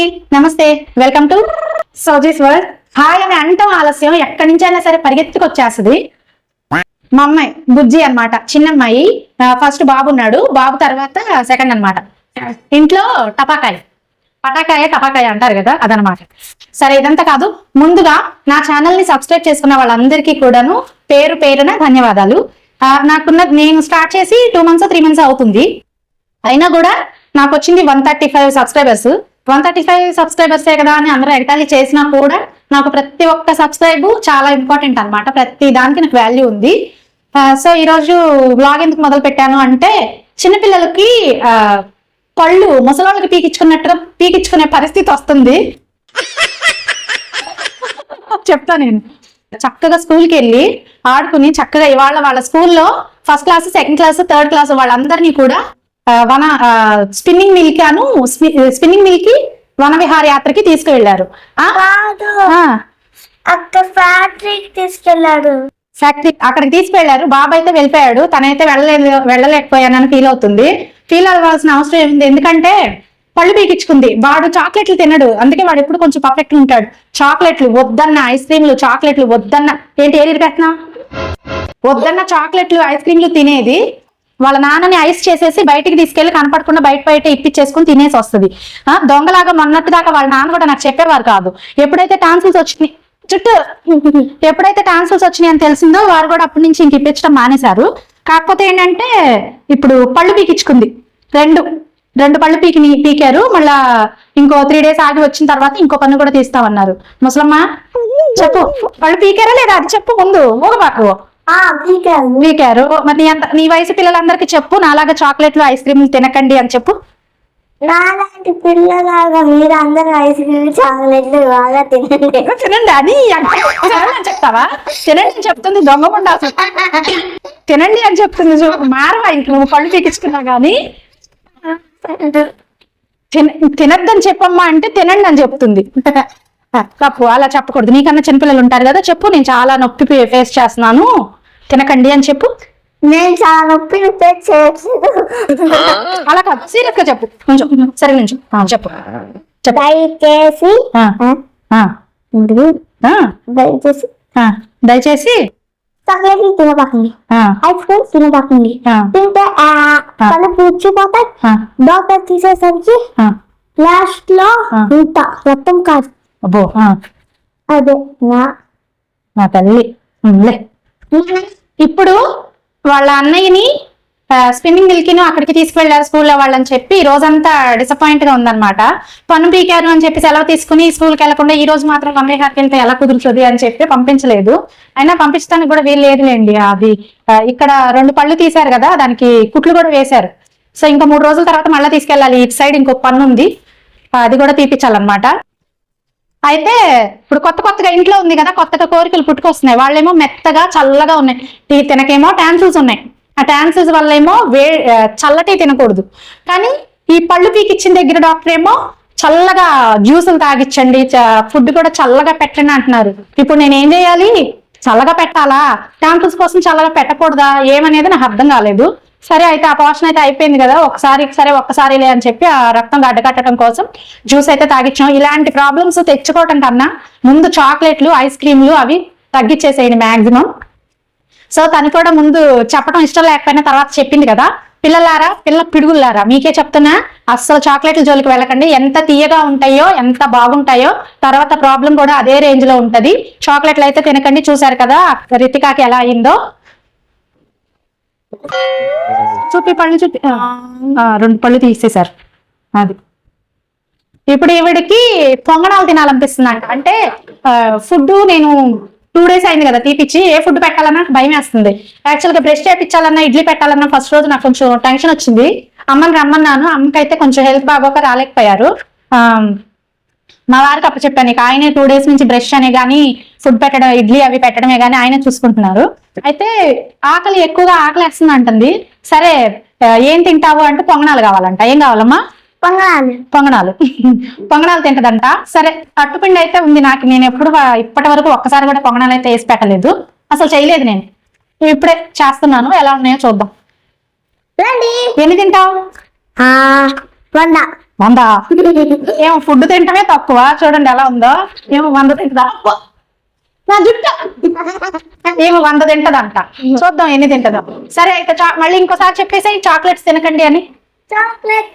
అండి నమస్తే. Welcome to Soji's world hi అని అంటాం ఆలస్యం ఎక్కడి నుంచైనా సరే సరే పరిగెత్తుకొచ్చేస్తుంది. మా అమ్మాయి బుజ్జి అన్నమాట చిన్నమ్మాయి. ఫస్ట్ బాబు ఉన్నాడు బాబు తర్వాత సెకండ్ అన్నమాట. ఇంట్లో టపాకాయ పటాకాయ టపాకాయ అంటారు కదా అదనమాట సరే ఇదంతా కాదు. ముందుగా నా ఛానల్ని సబ్స్క్రైబ్ చేసుకున్న వాళ్ళందరికీ కూడాను పేరు పేరున ధన్యవాదాలు. నాకున్న నేను స్టార్ట్ చేసి టూ మంత్స్ త్రీ మంత్స్ అవుతుంది. అయినా కూడా నాకు వచ్చింది one thirty five subscribers one thirty five సబ్స్క్రైబర్సే కదా అని అందరూ ఎగతాళి చేసినా కూడా నాకు ప్రతి ఒక్క సబ్స్క్రైబ్ చాలా ఇంపార్టెంట్ అనమాట ప్రతి దానికి నాకు వాల్యూ ఉంది. సో ఈరోజు బ్లాగ్ ఎందుకు మొదలు పెట్టాను అంటే చిన్నపిల్లలకి పళ్ళు ముసలోళ్ళకి పీకించుకున్నట్టుగా పీకించుకునే పరిస్థితి వస్తుంది. చెప్తా నేను. చక్కగా స్కూల్కి వెళ్ళి ఆడుకుని చక్కగా ఇవాళ వాళ్ళ స్కూల్లో first class second class third class వాళ్ళందరినీ కూడా వన స్పిన్నింగ్ మిల్ కాను స్పిన్నింగ్ మిల్కి వన విహార యాత్రకి తీసుకువెళ్ళారు తీసుకెళ్ళాడు. ఫ్యాక్టరీ అక్కడికి తీసుకెళ్ళారు. బాబు అయితే వెళ్ళిపోయాడు. తనైతే వెళ్ళలేదు వెళ్ళలేకపోయానని ఫీల్ అవుతుంది. ఫీల్ అవ్వాల్సిన అవసరం ఏముంది? ఎందుకంటే పళ్ళు పీకించుకుంది వాడు చాక్లెట్లు తినడు. అందుకే వాడు ఎప్పుడు కొంచెం పర్ఫెక్ట్ ఉంటాడు. చాక్లెట్లు వద్దన్న ఐస్ క్రీమ్లు చాక్లెట్లు వద్దన్న ఏంటి ఏది పెట్టినా వద్దన్న చాక్లెట్లు ఐస్ క్రీమ్లు తినేది వాళ్ళ నాన్నని ఐస్ చేసేసి బయటికి తీసుకెళ్ళి కనపడకుండా బయట బయట ఇప్పించేసుకుని తినేసి వస్తుంది. ఆ, దొంగలాగా మొన్నటి దాకా వాళ్ళ నాన్న కూడా నాకు చెప్పేవారు కాదు. ఎప్పుడైతే టాన్సిల్స్ వచ్చినాయి చుట్టూ ఎప్పుడైతే టాన్సిల్స్ వచ్చినాయి అని తెలిసిందో వారు కూడా అప్పటి నుంచి ఇంక ఇప్పించడం మానేశారు. కాకపోతే ఏంటంటే ఇప్పుడు పళ్ళు పీకించుకుంది రెండు. రెండు పళ్ళు పీకి పీకారు. మళ్ళా ఇంకో త్రీ డేస్ ఆగి వచ్చిన తర్వాత ఇంకో పన్ను కూడా తీస్తామన్నారు. ముసలమ్మ చెప్పు. పళ్ళు పీకారా లేదా? అది చెప్పు ముందు. ఊగబాకు పీకారు మరి నీ అంత నీ వయసు పిల్లలందరికీ చెప్పు నాలాగా చాక్లెట్లు ఐస్ క్రీమ్లు తినకండి అని చెప్పు. నాలాంటి పిల్లలాగా మీరు అందరూ ఐస్ క్రీమ్ చాక్లెట్లు బాగా తినండి. తినండి అని చెప్తావా? తినండి అని చెప్తుంది దొంగ అసలు. తినండి అని చెప్తుంది మారవా ఇంక నువ్వు పళ్ళు పీకించుకున్నా గానీ? తిన తినద్దని చెప్పమ్మా అంటే తినండి అని చెప్తుంది. తప్పు అలా చెప్పకూడదు. నీకన్నా చిన్నపిల్లలు ఉంటారు కదా చెప్పు నేను చాలా నొప్పి ఫేస్ చేస్తున్నాను. తినకండి అని చెప్పు. నేను చాలా చేయట్లేదు అలా కాదు. సీరియస్గా చెప్పు. కొంచెం సరే నుంచి చెప్పు. చెప్పు. దయచేసి దయచేసి. ఆ, దయచేసి. చాక్లెట్లు తినబాకండి. ఆ, ఐస్ క్రీమ్ తినబాకండి. తింటే పూడ్చిపోతాయి డాక్టర్ తీసేసరికి ఆ. లాస్ట్లో ఆ. ఇంత రక్తం కాదు. అబ్బో ఆ, అదే నా తల్లి. ఇప్పుడు వాళ్ళ అన్నయ్యని స్విమ్మింగ్ మిల్కి అక్కడికి తీసుకువెళ్ళారు స్కూల్లో వాళ్ళని చెప్పి ఈ రోజంతా డిసప్పాయింట్గా ఉందన్నమాట. పన్ను పీకారు అని చెప్పి సెలవు తీసుకుని స్కూల్కి వెళ్ళకుండా ఈ రోజు మాత్రం కంబేహార్కి వెళ్తే ఎలా కుదురుతుంది అని చెప్పి పంపించలేదు. అయినా పంపించడానికి కూడా వీలు లేదులేండి అది. ఇక్కడ రెండు పళ్ళు తీశారు కదా దానికి కుట్లు కూడా వేశారు. సో ఇంకా మూడు రోజుల తర్వాత మళ్ళీ తీసుకెళ్ళాలి. ఇటు సైడ్ ఇంకొక పన్ను ఉంది అది కూడా తీపించాలన్నమాట అయితే ఇప్పుడు కొత్త కొత్తగా ఇంట్లో ఉంది కదా కొత్తగా కోరికలు పుట్టుకొస్తున్నాయి. వాళ్ళేమో మెత్తగా చల్లగా ఉన్నాయి. టీ తినకేమో ట్యాన్సిల్స్ ఉన్నాయి. ఆ ట్యాన్సిల్స్ వల్ల ఏమో వే చల్లటి తినకూడదు. కానీ ఈ పళ్ళు పీకిచ్చిన దగ్గర డాక్టర్ ఏమో చల్లగా జ్యూసులు తాగిచ్చండి ఫుడ్ కూడా చల్లగా పెట్టండి అంటున్నారు. ఇప్పుడు నేను ఏం చేయాలి? చల్లగా పెట్టాలా? టాన్సిల్స్ కోసం చల్లగా పెట్టకూడదా? ఏమనేది నాకు అర్థం కాలేదు. సరే అయితే ఆ అయితే అయిపోయింది కదా. ఒకసారి సరే ఒక్కసారిలే అని చెప్పి ఆ రక్తం గడ్డకట్టడం కోసం జ్యూస్ అయితే తాగించాం ఇలాంటి ప్రాబ్లమ్స్ తెచ్చుకోవటం కన్నా ముందు చాక్లెట్లు ఐస్ క్రీమ్లు అవి తగ్గించేసేయండి మ్యాక్సిమం సో తను కూడా ముందు చెప్పడం ఇష్టం లేకపోయినా తర్వాత చెప్పింది కదా. పిల్లలారా పిల్ల పిడుగులారా మీకే చెప్తున్నా. అస్సలు చాక్లెట్ల జోలికి వెళ్ళకండి. ఎంత తీయగా ఉంటాయో ఎంత బాగుంటాయో తర్వాత ప్రాబ్లం కూడా అదే రేంజ్లో ఉంటది. చాక్లెట్లు అయితే తినకండి. చూసారు కదా రితికాకి ఎలా అయిందో. చూపి పళ్ళు చూపి. రెండు పళ్ళు తీసేశారు. అది. ఇప్పుడు ఈవిడికి పొంగనాలు తినాలనిపిస్తుంది అంట అంటే ఫుడ్ నేను టూ డేస్ అయింది కదా తీపిచ్చి ఏ ఫుడ్ పెట్టాలన్నా నాకు భయం వేస్తుంది. యాక్చువల్గా బ్రెష్ బ్రష్ చేయించాలన్నా ఇడ్లీ పెట్టాలన్నా ఫస్ట్ రోజు నాకు కొంచెం టెన్షన్ వచ్చింది. అమ్మని రమ్మన్నాను. అమ్మకైతే కొంచెం హెల్త్ బాగోక రాలేకపోయారు. మా వారికి అప్పుడు చెప్పాను నీకు ఆయనే టూ డేస్ నుంచి బ్రష్ అనే కానీ ఫుడ్ పెట్టడం ఇడ్లీ అవి పెట్టడమే కానీ ఆయన చూసుకుంటున్నారు. అయితే ఆకలి ఎక్కువగా ఆకలి వేస్తుంది అంటుంది సరే ఏం తింటావు అంటే పొంగనాలు కావాలంట. ఏం కావాలమ్మా? పొంగనాలు. పొంగనాలు. పొంగనాలు తింటదంట. సరే అట్టుపిండి అయితే ఉంది నాకు. నేను ఎప్పుడు ఇప్పటి వరకు ఒక్కసారి కూడా పొంగనాలు అయితే వేసి పెట్టలేదు. అసలు చేయలేదు నేను. ఇప్పుడే చేస్తున్నాను. ఎలా ఉన్నాయో చూద్దాం. ఎన్ని తింటావు? వంద. వంద? ఏమో ఫుడ్ తింటమే తక్కువ. చూడండి ఎలా ఉందో. ఏమో వంద తింటదా! నా జుట్టు. ఏమో వంద తింటదంట. చూద్దాం ఎన్ని తింటదో. సరే అయితే మళ్ళీ ఇంకోసారి చెప్పేసి చాక్లెట్స్ తినకండి అని. చాక్లెట్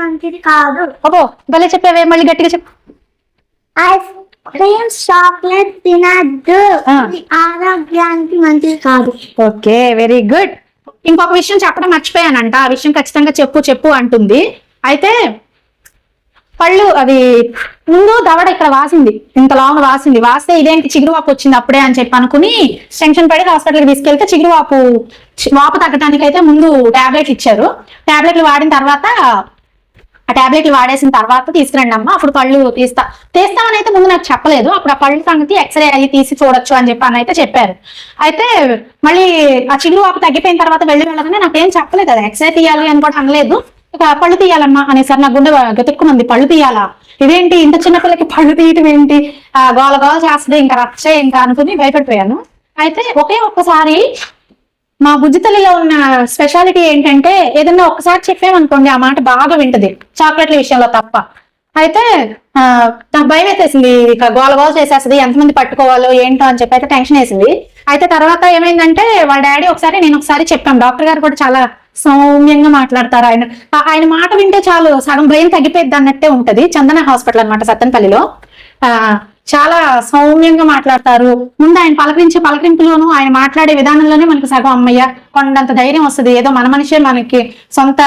మంచిది కాదు. అబ్బో భలే చెప్పావే మళ్ళీ గట్టిగా చెప్పు. ఐస్ క్రీమ్ చాక్లెట్ తినద్దు. ఆరోగ్యానికి మంచిది కాదు. Okay very good. ఇంకొక విషయం చెప్పడం మర్చిపోయానంట. ఆ విషయం ఖచ్చితంగా చెప్పు చెప్పు అంటుంది. అయితే పళ్ళు అది ముందు దవడ ఇక్కడ వాసింది. ఇంత లాంగ్ వాసింది. వాస్తే ఇదేంటి చిగురువాపు వచ్చింది అప్పుడే అని చెప్పి అనుకుని టెన్షన్ పడి హాస్పిటల్కి తీసుకెళ్తే చిగురువాపు వాపు చి- వాపు తగ్గడానికి అయితే ముందు టాబ్లెట్లు ఇచ్చారు. టాబ్లెట్లు వాడిన తర్వాత ఆ టాబ్లెట్లు వాడేసిన తర్వాత తీసుకురండి అమ్మ అప్పుడు పళ్ళు తీస్తా. తీస్తామని అయితే ముందు నాకు చెప్పలేదు. అప్పుడు ఆ పళ్ళు సంగతి ఎక్స్రే అయ్యి తీసి చూడొచ్చు అని చెప్పి అని అయితే చెప్పారు. అయితే మళ్ళీ ఆ చిగురు వాపు తగ్గిపోయిన తర్వాత వెళ్ళి వెళ్ళగానే నాకేం చెప్పలేదు. అది ఎక్స్రే తీయాలి అని కూడా అనలేదు. ఇక పళ్ళు తీయాలమ్మా అనేసరి నా గుండె గతుక్కుమంది. పళ్ళు తీయాలా? ఇదేంటి? ఇంత చిన్న పిల్లకి పళ్ళు తీయటం ఏంటి? గోల గోల చేస్తుంది ఇంకా రచ్చే ఇంకా అనుకుని భయపడిపోయాను. అయితే ఒకే ఒక్కసారి మా బుజ్జి తల్లిలో ఉన్న స్పెషాలిటీ ఏంటంటే ఏదన్నా ఒకసారి చెప్పామనుకోండి ఆ మాట బాగా వింటది. చాక్లెట్ల విషయంలో తప్ప. అయితే నాకు భయం వేసేసింది. ఇక గోల గోల చేసేస్తుంది. ఎంతమంది పట్టుకోవాలో ఏంటో అని చెప్పి అయితే టెన్షన్ వేసింది. అయితే తర్వాత ఏమైందంటే వాళ్ళ డాడీ ఒకసారి నేను ఒకసారి చెప్పాను డాక్టర్ గారు కూడా చాలా సౌమ్యంగా మాట్లాడతారు ఆయన. ఆయన మాట వింటే చాలు. సగం భయం తగ్గిపోయింది అన్నట్టే ఉంటది. చందన హాస్పిటల్ అన్నమాట సత్తెనపల్లిలో. చాలా సౌమ్యంగా మాట్లాడతారు. ముందు ఆయన పలకరించే పలకరింపులోను ఆయన మాట్లాడే విధానంలోనే మనకు సగం అమ్మయ్య కొండంత ధైర్యం వస్తుంది. ఏదో మన మనిషే మనకి సొంత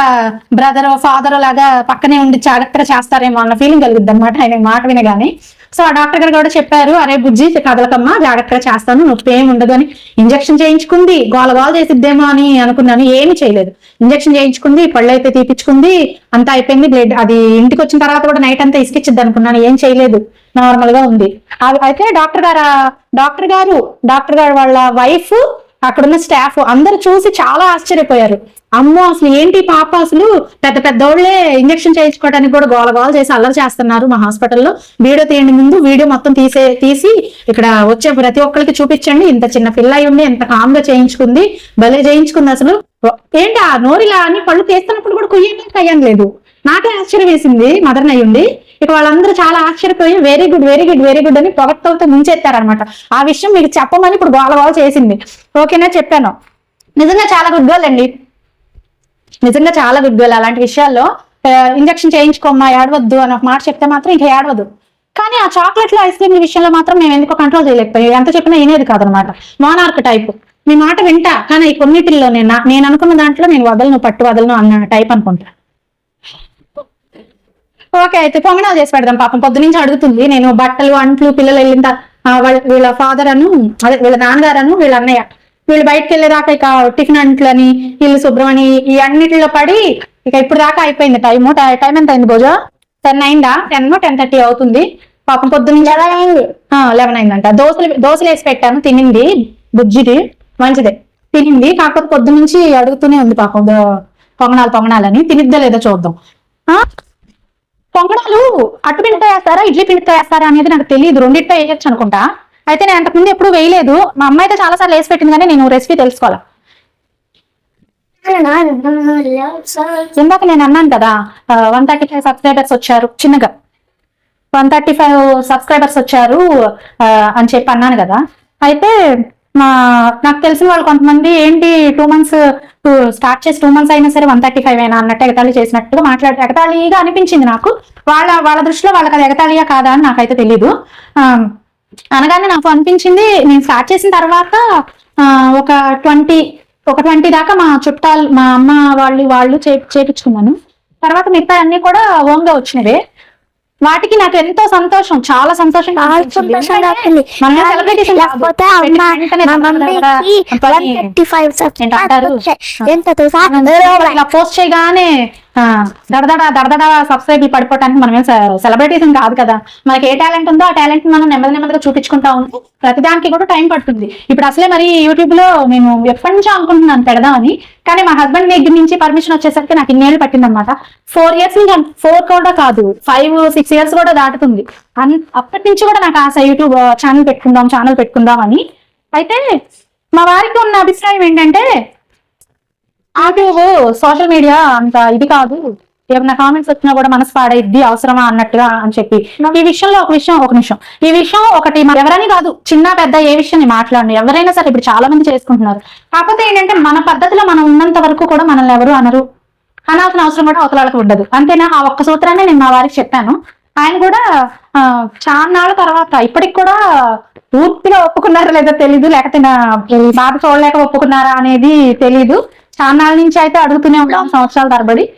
బ్రదర్ ఫాదర్ లాగా పక్కనే ఉండి జాగ్రత్తగా చేస్తారేమో అన్న ఫీలింగ్ కలుగుద్ది అనమాట ఆయన మాట వినగానే సో ఆ డాక్టర్ గారు కూడా చెప్పారు అరే బుజ్జి కదలకమ్మ జాగ్రత్తగా చేస్తాను నొప్పి ఏమి ఉండదు అని ఇంజక్షన్ చేయించుకుంది. గోల గోల చేసిద్దేమో అని అనుకున్నాను ఏమి చేయలేదు. ఇంజక్షన్ చేయించుకుంది పళ్ళు అయితే తీపించుకుంది అంతా అయిపోయింది బ్లడ్ అది ఇంటికి వచ్చిన తర్వాత కూడా నైట్ అంతా ఇసుకిచ్చిద్ది అనుకున్నాను ఏం చేయలేదు. నార్మల్గా ఉంది అయితే డాక్టర్ గారు డాక్టర్ గారు డాక్టర్ గారు వాళ్ళ వైఫ్ అక్కడున్న స్టాఫ్ అందరు చూసి చాలా ఆశ్చర్యపోయారు. అమ్మో అసలు ఏంటి పాప? అసలు పెద్ద పెద్దోళ్ళే ఇంజక్షన్ చేయించుకోవడానికి కూడా గోల గోల చేసి అల్లరి చేస్తున్నారు మా హాస్పిటల్లో. వీడియో తీయండి ముందు వీడియో మొత్తం తీసే తీసి ఇక్కడ వచ్చే ప్రతి ఒక్కరికి చూపించండి. ఇంత చిన్న పిల్ల అయి ఎంత కామ్గా చేయించుకుంది భలే చేయించుకుంది అసలు. ఏంటి ఆ నోరిలా అని పళ్ళు తీస్తున్నప్పుడు కూడా కుయ్యడానికి అయ్యాను లేదు నాకే ఆశ్చర్యం వేసింది మదర్ అయ్యుండి. ఇక వాళ్ళందరూ చాలా ఆశ్చర్యపోయి very good very good very good అని పొగట్టతో ముంచెత్తారనమాట ఆ విషయం మీకు చెప్పమని ఇప్పుడు గోల గోల చేసింది. ఓకేనా? చెప్పాను. నిజంగా చాలా గుడ్ గర్ల్ అండి. నిజంగా చాలా గుడ్ గర్ల్ అలాంటి విషయాల్లో ఇంజక్షన్ చేయించుకోమ్మా ఏడవద్దు అని ఒక మాట చెప్తే మాత్రం ఇంకా ఏడవదు. కానీ ఆ చాక్లెట్లు ఐస్ క్రీమ్ విషయంలో మాత్రం మేము ఎందుకో కంట్రోల్ చేయలేకపోయాం. ఎంత చెప్పినా ఏనేది కాదనమాట మోనార్క్ టైప్ మీ మాట వింటా. కానీ ఈ కొన్నిటిల్లో నేను నేను అనుకున్న దాంట్లో నేను వదలను పట్టు వదలను అన్న టైప్ అనుకుంటా. ఓకే అయితే పొంగనాలు చేసి పెడదాం పాపం. పొద్దు నుంచి అడుగుతుంది. నేను బట్టలు అంట్లు పిల్లలు వెళ్ళిన వాళ్ళ- వీళ్ళ ఫాదర్ అను అదే వీళ్ళ నాన్నగారు అను వీళ్ళ అన్నయ్య. వీళ్ళు బయటకు వెళ్ళేదాకా ఇక టిఫిన్ అంట్లని ఇల్లు శుభ్రమని ఈ అన్నిటిలో పడి ఇక ఇప్పుడు దాకా అయిపోయింది టైం టైం ఎంత అయింది భోజ టెన్ అయిందా? టెన్ టెన్ థర్టీ అవుతుంది. పాపం పొద్దు నుంచి లెవెన్ అయిందంట. దోశలు దోశలు వేసి పెట్టాను. తినింది బుజ్జిది మంచిదే. తినింది. కాకపోతే పొద్దు నుంచి అడుగుతూనే ఉంది పాపం పొంగనాలు పొంగనాలని. తినిద్దా లేదో చూద్దాం? పొంగడాలు అట్టు పిండితో వేస్తారా ఇడ్లీ పిండితో వేస్తారా అనేది నాకు తెలియదు రెండింటితో వేయచ్చు అనుకుంటా. అయితే నేను అంతకుముందు ఎప్పుడు వేయలేదు. మా అమ్మ అయితే చాలా సార్లు వేసి పెట్టింది కానీ నేను రెసిపీ తెలుసుకోవాలి? ఇందాక నేను అన్నాను కదా వన్ థర్టీ ఫైవ్ సబ్స్క్రైబర్స్ వచ్చారు చిన్నగా. వన్ థర్టీ ఫైవ్ సబ్స్క్రైబర్స్ వచ్చారు అని చెప్పి అన్నాను కదా. అయితే నాకు తెలిసిన వాళ్ళు కొంతమంది ఏంటి టూ మంత్స్ స్టార్ట్ చేసి టూ మంత్స్ అయినా సరే వన్ థర్టీ ఫైవ్ అయినా అన్నట్టు ఎగతాళి చేసినట్టుగా మాట్లాడే ఎగతాళిగా అనిపించింది నాకు. వాళ్ళ వాళ్ళ దృష్టిలో వాళ్ళకి అది ఎగతాళియా కాదా అని నాకైతే తెలీదు. అనగానే నాకు అనిపించింది నేను స్టార్ట్ చేసిన తర్వాత ఆ, ఒక ట్వంటీ ఒక ట్వంటీ దాకా మా చుట్టాలు మా అమ్మ వాళ్ళు వాళ్ళు చే- చేపించుకున్నాను. తర్వాత మిగతా అన్ని కూడా ఓన్గా వచ్చినవే. వాటికి నాకు ఎంతో సంతోషం చాలా సంతోషం పోస్ట్ చేయగానే దడదడ దడదడ సబ్స్క్రైబ్ పడిపోవటానికి మనం సెలబ్రిటీస్ కాదు కదా. మనకి ఏ టాలెంట్ ఉందో ఆ టాలెంట్ మనం నెమ్మది నెమ్మదిగా చూపించుకుంటా ఉంటాం ప్రతిదానికి కూడా టైం పడుతుంది. ఇప్పుడు అసలే మరి యూట్యూబ్లో నేను ఎప్పటి నుంచో అనుకుంటున్నాను పెడదామని కానీ మా హస్బెండ్ దగ్గర నుంచి పర్మిషన్ వచ్చేసరికి నాకు ఇన్నేళ్ళు పట్టిందనమాట ఫోర్ ఇయర్స్ నుంచి ఫోర్ కూడా కాదు ఫైవ్ సిక్స్ ఇయర్స్ కూడా దాటుతుంది. అన్- అప్పటి నుంచి కూడా నాకు ఆశ యూట్యూబ్ ఛానల్ uh, పెట్టుకుందాం ఛానల్ పెట్టుకుందాం అని. అయితే మా వారికి ఉన్న అభిప్రాయం ఏంటంటే యూట్యూబ్ సోషల్ మీడియా అంత ఇది కాదు. ఏమన్నా కామెంట్స్ వచ్చినా కూడా మనసు పాడైద్ది అవసరమా అన్నట్టుగా అని చెప్పి. ఈ విషయంలో ఒక విషయం ఒక నిమిషం. ఈ విషయం ఒకటి మన- ఎవరని కాదు చిన్న పెద్ద ఏ విషయం మాట్లాడండి ఎవరైనా సరే ఇప్పుడు చాలా మంది చేసుకుంటున్నారు. కాకపోతే ఏంటంటే మన పద్ధతిలో మనం ఉన్నంత వరకు కూడా మనల్ని ఎవరు అనరు. అనాల్సిన అవసరం కూడా అవతలాలకు ఉండదు. అంతేనా? ఆ ఒక్క సూత్రాన్ని నేను మా వారికి చెప్పాను. ఆయన కూడా చాన్నాళ్ళ తర్వాత ఇప్పటికి కూడా పూర్తిగా ఒప్పుకున్నారా లేదో తెలీదు లేకపోతే నా బాధ చూడలేక ఒప్పుకున్నారా అనేది తెలీదు. చాన్నాళ్ళ నుంచి అయితే అడుగుతూనే ఉంటాం సంవత్సరాల తరబడి.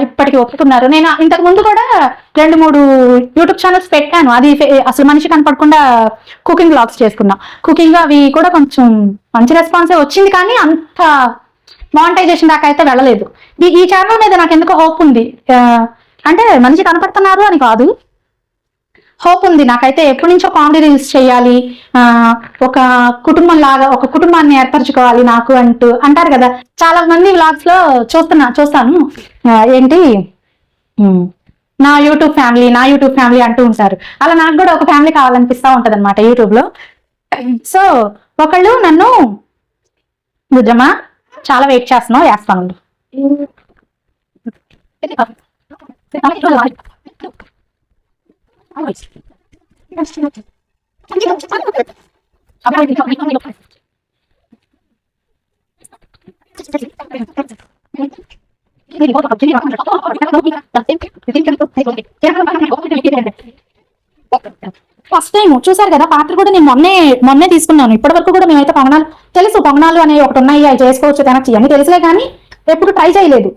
ఇప్పటికి ఒప్పుకున్నారు. నేను ఇంతకు ముందు కూడా రెండు మూడు యూట్యూబ్ ఛానల్స్ పెట్టాను. అది అసలు మనిషి కనపడకుండా కుకింగ్ బ్లాగ్స్ చేసుకున్నా. కుకింగ్ అవి కూడా కొంచెం మంచి రెస్పాన్సే వచ్చింది కానీ అంత మానిటైజేషన్ దాకా అయితే వెళ్ళలేదు. ఈ- ఈ ఛానల్ మీద నాకు ఎందుకో హోప్ ఉంది. అంటే మనిషి కనపడుతున్నారు అని కాదు. హోప్ ఉంది. నాకైతే ఎప్పటి నుంచో కామెడీ రీల్స్ చేయాలి ఒక కుటుంబం లాగా ఒక కుటుంబాన్ని ఏర్పరచుకోవాలి నాకు అంటూ అంటారు కదా. చాలా మంది వ్లాగ్స్లో చూస్తున్నా చూస్తాను. ఏంటి? నా యూట్యూబ్ ఫ్యామిలీ నా యూట్యూబ్ ఫ్యామిలీ అంటూ ఉంటారు. అలా నాకు కూడా ఒక ఫ్యామిలీ కావాలనిపిస్తా ఉంటుంది అనమాట యూట్యూబ్లో సో ఒకళ్ళు నన్ను బుజ్జమ్మా చాలా వెయిట్ చేస్తున్నావు వేస్తాను ఫస్ట్ టైం చూసారు కదా పాత్ర కూడా నేను మొన్నే మొన్నే తీసుకున్నాను. ఇప్పటి వరకు కూడా మేమైతే పొంగనాలు తెలుసు పొంగనాలు అనేవి ఒకటి ఉన్నాయి అవి చేసుకోవచ్చు తినచ్చు ఇవన్నీ తెలుసులే కానీ ఎప్పుడు ట్రై చేయలేదు.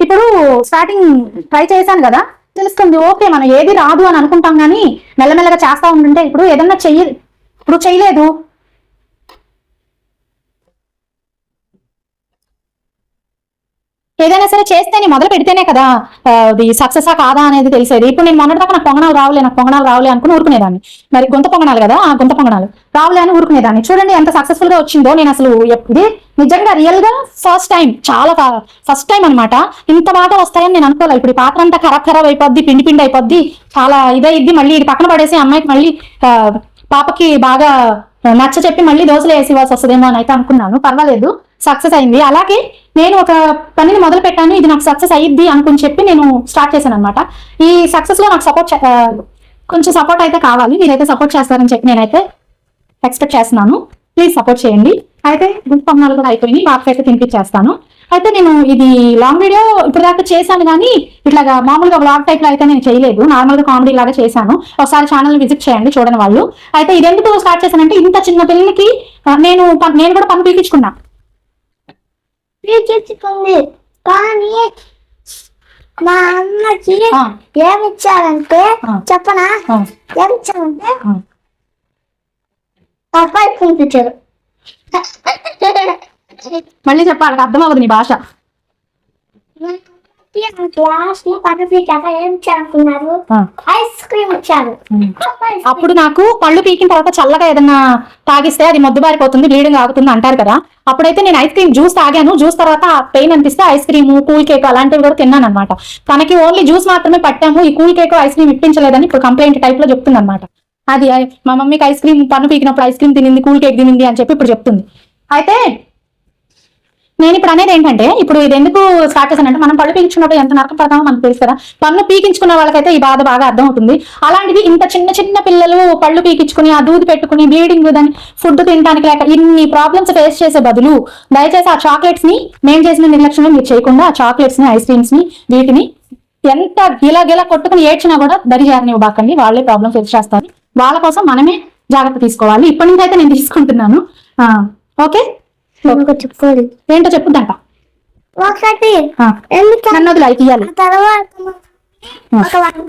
ఇప్పుడు స్టార్టింగ్ ట్రై చేశాను కదా తెలుస్తుంది ఓకే మనం ఏది రాదు అని అనుకుంటాం కానీ మెల్లమెల్లగా చేస్తా ఉంటుంటే ఇప్పుడు ఏదన్నా చెయ్యి ఇప్పుడు చేయలేదు. ఏదైనా సరే చేస్తేనే మొదలు పెడితేనే కదా అది సక్సెస్ కాదా అనేది తెలిసేది. ఇప్పుడు నేను మొన్నటిదాకా నాకు పొంగనాలు రావులే నాకు పొంగనాలు రావులే అనుకుని ఊరుకునేదాన్ని. మరి గుంత పొంగనాలు కదా? ఆ గుంత పొంగనాలు. రావులే అని ఊరుకునేదాన్ని. చూడండి ఎంత సక్సెస్ఫుల్గా వచ్చిందో. నేను అసలు ఇది నిజంగా రియల్గా ఫస్ట్ టైం చాలా ఫస్ట్ టైం అన్నమాట. ఇంత బాగా వస్తాయని నేను అనుకోలేదు ఇప్పుడు పాత్ర అంతా ఖరాబ్ ఖరాబ్ అయిపోద్ది పిండి పిండి అయిపోద్ది చాలా ఇదైద్ది. మళ్ళీ ఇది పక్కన పడేసి అమ్మాయికి మళ్ళీ పాపకి బాగా నచ్చ చెప్పి మళ్ళీ దోశలు వేసి ఇవ్వాల్సి వస్తుందేమో అని అయితే అనుకున్నాను. పర్వాలేదు. సక్సెస్ అయింది. అలాగే నేను ఒక పనిని మొదలు పెట్టాను. ఇది నాకు సక్సెస్ అయ్యిద్ది అనుకుని చెప్పి నేను స్టార్ట్ చేశాను అనమాట ఈ సక్సెస్లో నాకు సపోర్ట్ కొంచెం సపోర్ట్ అయితే కావాలి. మీరైతే సపోర్ట్ చేస్తారని చెప్పి నేనైతే ఎక్స్పెక్ట్ చేస్తున్నాను. ప్లీజ్ సపోర్ట్ చేయండి. అయితే గుంపు పొంగనాలు కూడా అయిపోయింది బాగా అయితే తినిపించేస్తాను. అయితే నేను ఇది లాంగ్ వీడియో ఇప్పుడు దాకా చేశాను కానీ ఇట్లాగా మామూలుగా బ్లాగ్ టైప్లో అయితే నేను చేయలేదు. నార్మల్గా కామెడీ లాగా చేశాను. ఒకసారి ఛానల్ విజిట్ చేయండి చూడని వాళ్ళు. అయితే ఇది ఎందుకు స్టార్ట్ చేశానంటే ఇంత చిన్న పిల్లలకి నేను నేను కూడా పని పీకించుకున్నా. పీకించుకుంది కానీ మా అమ్మకి ఏమిచ్చారంటే. చెప్పనా? ఏమిచ్చారంటే. అబ్బాయి పంపించారు. మళ్ళీ చెప్పాలి అర్థం అవ్వదు నీ భాష. క్లాస్లో ఏం ఆ. ఐస్ క్రీమ్ ఇచ్చారు అప్పుడు నాకు పళ్ళు పీకిన తర్వాత చల్లగా ఏదన్నా తాగిస్తే అది మొద్దుబారిపోతుంది బ్లీడింగ్ ఆగుతుంది అంటారు కదా. అప్పుడైతే నేను ఐస్ క్రీమ్ జ్యూస్ తాగాను. జ్యూస్ తర్వాత పెయిన్ అనిపిస్తే ఐస్ క్రీమ్ కూల్ కేక్ అలాంటివి కూడా తిన్నాను అనమాట తనకి ఓన్లీ జ్యూస్ మాత్రమే పట్టాము. ఈ కూల్ కేక్ ఐస్ క్రీమ్ ఇప్పించలేదని ఇప్పుడు కంప్లైంట్ టైప్లో చెప్తుంది అనమాట అది మా మమ్మీకి ఐస్ క్రీమ్ పన్ను పీకినప్పుడు ఐస్ క్రీమ్ తినింది కూల్ కేక్ తినింది అని చెప్పి ఇప్పుడు చెప్తుంది. అయితే నేను ఇప్పుడు అనేది ఏంటంటే ఇప్పుడు ఇది ఎందుకు స్టార్ట్ చేశానంటే మనం పళ్ళు పీకించుకున్నప్పుడు ఎంత నరకం పడతామో మనకు తెలుసు కదా. పన్ను పీకించుకున్న వాళ్ళకైతే ఈ బాధ బాగా అర్థమవుతుంది. అలాంటిది ఇంత చిన్న చిన్న పిల్లలు పళ్ళు పీకించుకుని ఆ దూది పెట్టుకుని బ్లీడింగ్ దాన్ని ఫుడ్ తినడానికి లేక ఇన్ని ప్రాబ్లమ్స్ ఫేస్ చేసే బదులు దయచేసి ఆ చాక్లెట్స్ని మేము చేసిన నిర్లక్ష్యం మీరు చేయకుండా ఆ చాక్లెట్స్ని ఐస్ క్రీమ్స్ని వీటిని ఎంత గిలా గిలా కొట్టుకుని ఏడ్చినా కూడా దరి బాకండి వాళ్ళే ప్రాబ్లమ్ ఫేస్ చేస్తారు. వాళ్ళ కోసం మనమే జాగ్రత్త తీసుకోవాలి. ఇప్పటి నుంచి అయితే నేను తీసుకుంటున్నాను. ఓకే? చెప్పాలి ఏంటో చెప్పుద్దంట. ఒకటి. ఆ, ఎందుకంటే నన్ను వదిలి తర్వాత ఒక వారం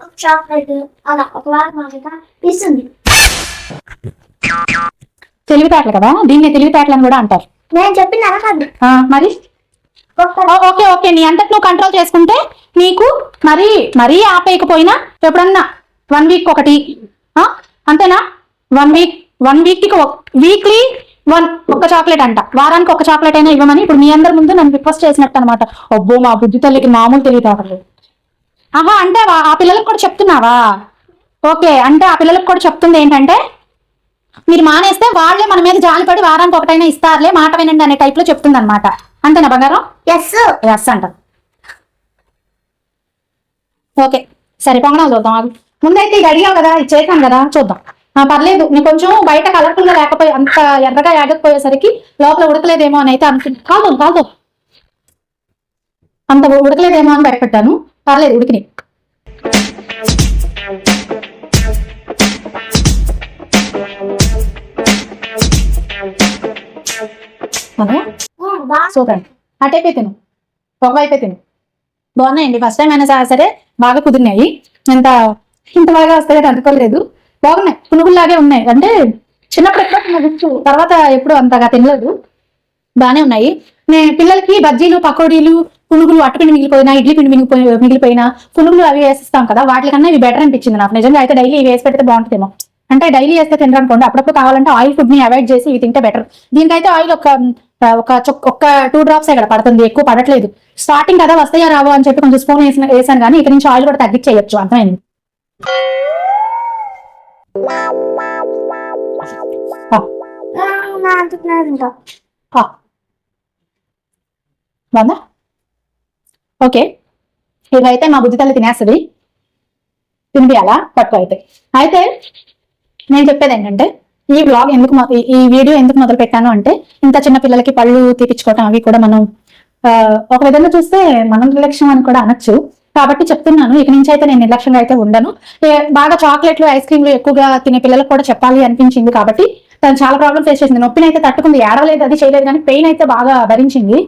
ఒక చాక్లెట్ అలా ఒక వారం మాదిరిగా ఇస్తుంది. తెలివితేటలు కదా? దీన్ని తెలివితేటలు అని కూడా అంటారు. నేను చెప్పింది అలా కాదు. ఆ, మరి? Okay okay. నీ అంతటి నువ్వు కంట్రోల్ చేసుకుంటే నీకు మరీ మరీ ఆపేయకపోయినా ఎప్పుడన్నా వన్ వీక్ ఒకటి అంతేనా? వన్ వీక్ వన్ వీక్కి వీక్లీ వన్ ఒక చాక్లెట్ అంట. వారానికి ఒక చాక్లెట్ అయినా ఇవ్వమని ఇప్పుడు మీ అందరి ముందు నన్ను రిక్వెస్ట్ చేసినట్టు అనమాట అబ్బో మా బుద్ధి తల్లికి మామూలు తెలివితేటలు ఆహా అంటే ఆ పిల్లలకు కూడా చెప్తున్నావా? ఓకే అంటే ఆ పిల్లలకు కూడా చెప్తుంది ఏంటంటే మీరు మానేస్తే వాళ్ళే మన మీద జాలిపడి వారానికి ఒకటైనా ఇస్తారులే మాట వినండి అనే టైప్లో చెప్తుంది అనమాట అంతేనా బంగారం? ఎస్ ఎస్ అంట. ఓకే సరే పొంగనాలు చూద్దాం ఆగు. ముందైతే ఇది అడిగావు కదా ఇది చేసాను కదా చూద్దాం. పర్లేదు. నీకు కొంచెం బయట కలర్ఫుల్గా లేకపోయి అంత ఎర్రగా ఆగకపోయేసరికి లోపల ఉడకలేదేమో అని అయితే అనుకుంటా. కాదు కాదు. అంత ఉడకలేదేమో అని భయపెట్టాను. పర్లేదు ఉడికినాయి. సూపర్. అటైపే తిను. తిను. బాగున్నాయండి. ఫస్ట్ టైం అయినా సరే- సరే బాగా కుదిరినాయి. ఇంత ఇంత బాగా వస్తాయని అనుకోలేదు. బాగున్నాయి. పునుగుల్లాగే ఉన్నాయి. అంటే చిన్నప్పుడు ఎక్కడ తినచ్చు తర్వాత ఎప్పుడు అంతగా తినలేదు. బాగానే ఉన్నాయి. నేను పిల్లలకి బజ్జీలు పకోడీలు పునుగులు అట్టుపిండి మిగిలిపోయినా ఇడ్లీ పిండి మిగిలిపోయి మిగిలిపోయినా పునుగులు అవి వేసిస్తాం కదా వాటికన్నా ఇవి బెటర్ అనిపించింది నాకు. నిజంగా అయితే డైలీ ఇవి వేసి పెడితే బాగుంటుందేమో. అంటే డైలీ వేస్తే తినడానికి అనుకోండి అప్పుడప్పుడు కావాలంటే ఆయిల్ ఫుడ్ని అవాయిడ్ చేసి ఇవి తింటే బెటర్ దీనికైతే ఆయిల్ ఒక ఒక ఒక్క టూ డ్రాప్స్ ఇక్కడ పడుతుంది. ఎక్కువ పడట్లేదు. స్టార్టింగ్ కదా వస్తాయా రావో అని చెప్పి కొంచెం స్పూన్ వేసిన వేసాను కానీ ఇక్కడ నుంచి ఆయిల్ కూడా తగ్గించేయచ్చు. అర్థమైంది? బాగుందా? ఓకే. ఇవైతే మా బుద్ధి తల్లి తినేస్తుంది. తినిపియాలా? పట్టుకో అయితే. అయితే నేను చెప్పేది ఏంటంటే ఈ బ్లాగ్ ఎందుకు ఈ- వీడియో ఎందుకు మొదలు పెట్టాను అంటే ఇంత చిన్న పిల్లలకి పళ్ళు తీపించుకోవటం అవి కూడా మనం ఆ, ఒక విధంగా చూస్తే మనం నిర్లక్ష్యం అని కూడా అనొచ్చు. కాబట్టి చెప్తున్నాను ఇక నుంచి అయితే నేను నిర్లక్ష్యంగా అయితే ఉండను. బాగా చాక్లెట్లు ఐస్ క్రీమ్లు ఎక్కువగా తినే పిల్లలకు కూడా చెప్పాలి అనిపించింది కాబట్టి తను చాలా ప్రాబ్లం ఫేస్ చేసింది. నొప్పిని అయితే తట్టుకుంది. ఏడవలేదు అది చేయలేదు కానీ పెయిన్ అయితే బాగా భరించింది.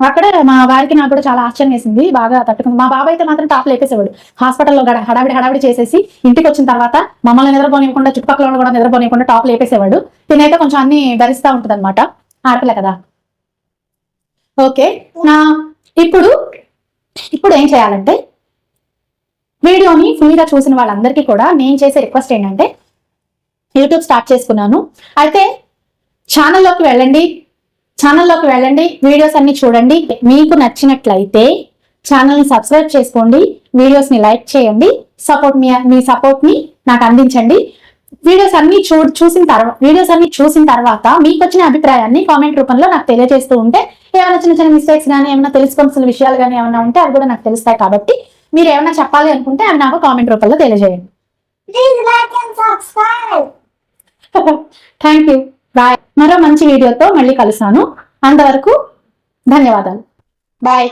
అక్కడ మా వారికి నాకు కూడా చాలా ఆశ్చర్యం వేసింది. బాగా తట్టుకుంది. మా బాబాయ్ అయితే మాత్రం టాప్ లేపేసేవాడు హాస్పిటల్లో హడావిడి హడావిడి చేసేసి ఇంటికి వచ్చిన తర్వాత మమ్మల్ని నిద్రపోనివ్వకుండా చుట్టుపక్కల కూడా నిద్రపోనివ్వకుండా టాప్ లేపేసేవాడు తినైతే కొంచెం అన్ని భరిస్తూ ఉంటుంది అనమాట ఆడపిల్ల కదా. ఓకే. నా ఇప్పుడు ఇప్పుడు ఏం చేయాలంటే వీడియోని ఫుల్గా చూసిన వాళ్ళందరికీ కూడా నేను చేసే రిక్వెస్ట్ ఏంటంటే యూట్యూబ్ స్టార్ట్ చేసుకున్నాను. అయితే ఛానల్లోకి వెళ్ళండి. ఛానల్లోకి వెళ్ళండి. వీడియోస్ అన్ని చూడండి. మీకు నచ్చినట్లయితే ఛానల్ని సబ్స్క్రైబ్ చేసుకోండి. వీడియోస్ని లైక్ చేయండి. సపోర్ట్ మీ మీ సపోర్ట్ని నాకు అందించండి. వీడియోస్ అన్ని చూ చూసిన తర్వాత వీడియోస్ అన్ని చూసిన తర్వాత మీకు వచ్చిన అభిప్రాయాన్ని కామెంట్ రూపంలో నాకు తెలియజేస్తూ ఉంటే ఏమైనా చిన్న చిన్న మిస్టేక్స్ కానీ ఏమైనా తెలుసుకోవాల్సిన విషయాలు కానీ ఏమైనా ఉంటే అవి కూడా నాకు తెలుస్తాయి కాబట్టి మీరు ఏమైనా చెప్పాలి అనుకుంటే అవి నాకు కామెంట్ రూపంలో తెలియజేయండి. థ్యాంక్ యూ బాయ్ మరో మంచి వీడియోతో మళ్ళీ కలుస్తాను. అంతవరకు ధన్యవాదాలు. బాయ్